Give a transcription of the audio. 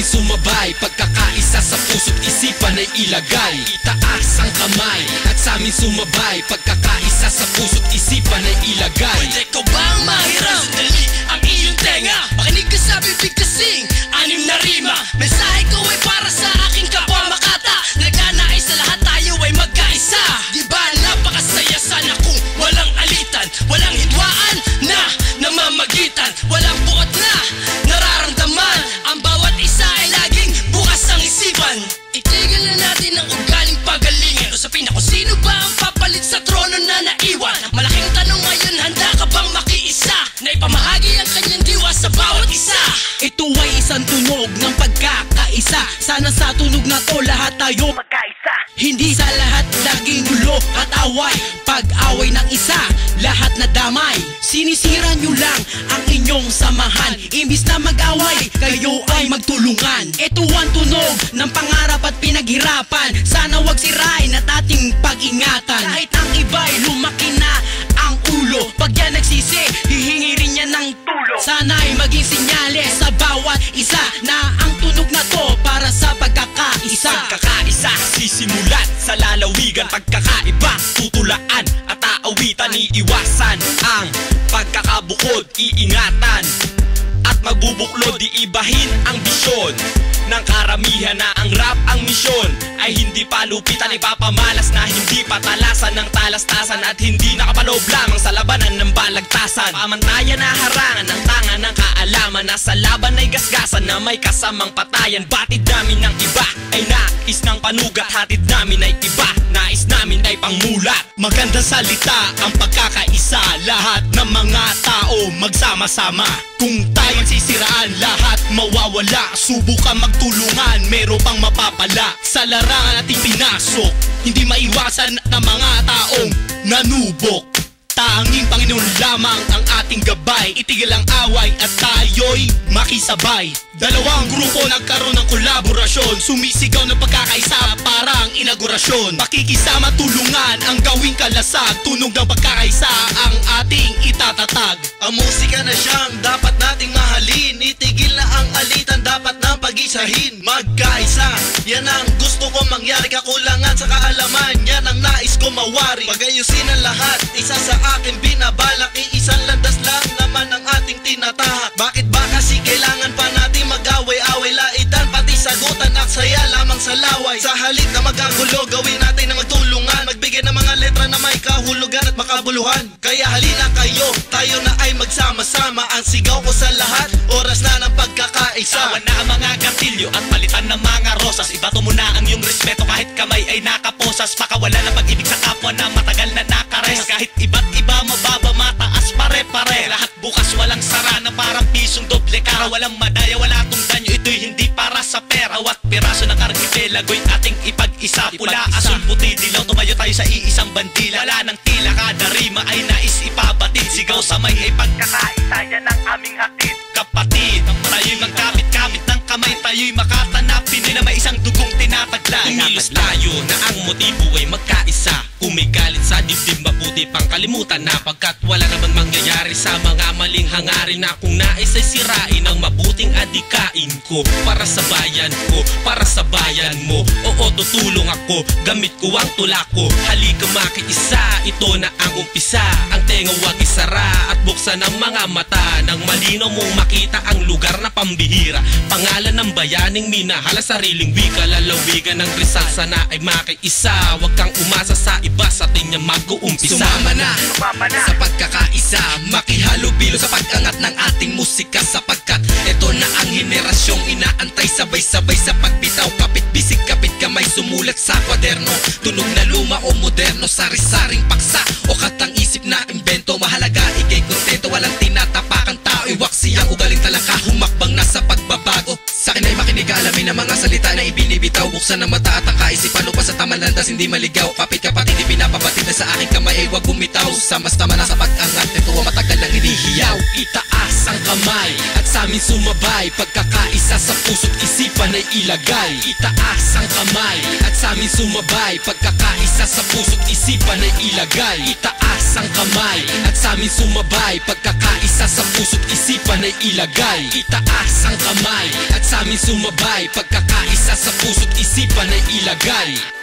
Sabay sumabay. Pagkakaisa sa puso't isipan ay ilagay. Itaas ang kamay At sa amin sumabay. Pagkakaisa sa puso't isipan ay ilagay. Pwede ko bang mahiram? Sandali ang iyong tenga. Makinig ka sa bibig kasing Anim na rima. May Tunog na to lahat tayo magkaisa. Hindi sa lahat laging gulo at away. Pag-away ng isa, lahat na damay. Sinisira nyo lang ang inyong samahan. Imbis na mag-away, kayo ay magtulungan. Ito ang tunog ng pangarap at pinaghirapan. Sana wag sirain at ating pag-ingatan. Kahit ang iba'y sisimulan sa lalawigan Pagkakaiba, tutulaan at aawitan Iiwasan ang pagkakabukod, iingatan At magbubuklod, iibahin ang bisyon ng karamihan na ang rap ang misyon Ay hindi palupitan, ipapamalas na hindi patalasan ng talastasan At hindi nakapaloob lamang sa labanan ng balagtasan. Pamantayan na harangan ng tanga ng kaalaman Na sa laban ay gasgasan na may kasamang patayan. Batid namin ng iba ay panugat Hatid namin ay iba, nais namin ay pangmulat. Magandang salita ang pagkakaisa. Lahat ng mga tao magsama-sama. Kung tayo magsisiraan lahat mawawala. Subukan magtulungan, meron pang mapapala. Sa larangan natin pinasok Hindi maiwasan ng mga taong nanubok Tanging Panginoon lamang ang ating gabay. Itigil ang away at tayo'y makisabay. Dalawang grupo nagkaroon ng kolaborasyon. Sumisigaw ng pagkakaisa parang inaugurasyon. Pakikisama tulungan ang gawing kalasag. Tunog ng pagkakaisa ang ating itatatag. Ang musika na siyang dapat nating mahalin. Itigil na ang alitan dapat nang pag-isahin. Magkaisa, yan ang gusto ko mangyari. Kakulangan mawari. Pagayusin ang lahat, isa sa akin binabalak. Iisang landas lang naman ang ating tinatahak. Bakit ba kasi kailangan pa natin mag-away-away? Laitan pati sagutan at saya lamang sa laway. Sa halip na magagulo, gawin natin na magtulungan. Magbigay ng mga letra na may kahulugan at makabuluhan. Kaya halina kayo, tayo na ay magsama-sama. Ang sigaw ko sa lahat, oras na ng pagkakaisa. Sawan na ang mga gatilyo at palitan ng mga rosas. Ibato mo na ang iyong respeto kahit kamay ay nakaposas Makawala ng pag-ibig sa kapwa na matagal na nakares. Kahit iba't iba mababa mataas pare-pare. Lahat bukas walang sara na parang pisong doble kara. Walang madaya wala tong danyo ito'y hindi para sa pera. Wat piraso ng archipelago'y ating ipag-isa. Pula, asul, puti, dilaw tumayo tayo sa iisang bandila. Wala ng tila kada rima ay nais ipabatid. Sigaw sa may ay pagkakaisa yan ang aming hatid. Kapatid, tayo'y magkapit-kapit ng kamay Tayo'y makatanapin Kumilos tayo na ang motibo ay magkaisa. Kung may galit sa dibdib mabuti pang kalimutan na Pagkat wala naman mangyayari sa mga maling hangarin Na kung nais ay sirain ang mabuting adikain ko Para sa bayan ko, para sa bayan mo. Oo tutulong ako, gamit ko ang tula ko. Halika makiisa, ito na ang umpisa. Ang tenga wag isara at buksan ang mga mata. Nang malinaw mong makita ang lugar na pambihira. Pangalan ng bayaning minahal sariling wika Lalawigan ng Rizal sana ay makiisa. Huwag kang umasa sa iba sa atin niya mag-uumpisa Sumama na, sa pagkakaisa Makihalubilo sa pag-angat ng ating musika Sapagkat ito na ang henerasyong inaantay Sabay-sabay sa pagbitaw. Kapit bisig kapit kamay sumulat sa kwaderno. Tunog na luma o moderno Sari-saring paksa o katang isip na ang mga salita na ibinibitaw. Buksan ang mata at ang kaisipan upang sa tamang landas hindi maligaw. Kapit kapatid di pinapabatid na sa aking kamay ay huwag bumitaw. Sa mas tama na sa pag-angat Ito ang matagal lang hinihiyaw Itaas ang kamay at sa amin sumabay. Pagkakaisa sa puso't isipan ay ilagay. Itaas ang kamay at sa amin sumabay. Pagkakaisa sa puso't isipan ay ilagay Itaas ang kamay. At sa amin sumabay Pagkakaisa sa puso't isipan ay ilagay Itaas ang kamay. At sa damdamin sumabay Pagkakaisa sa puso't isipan ay ilagay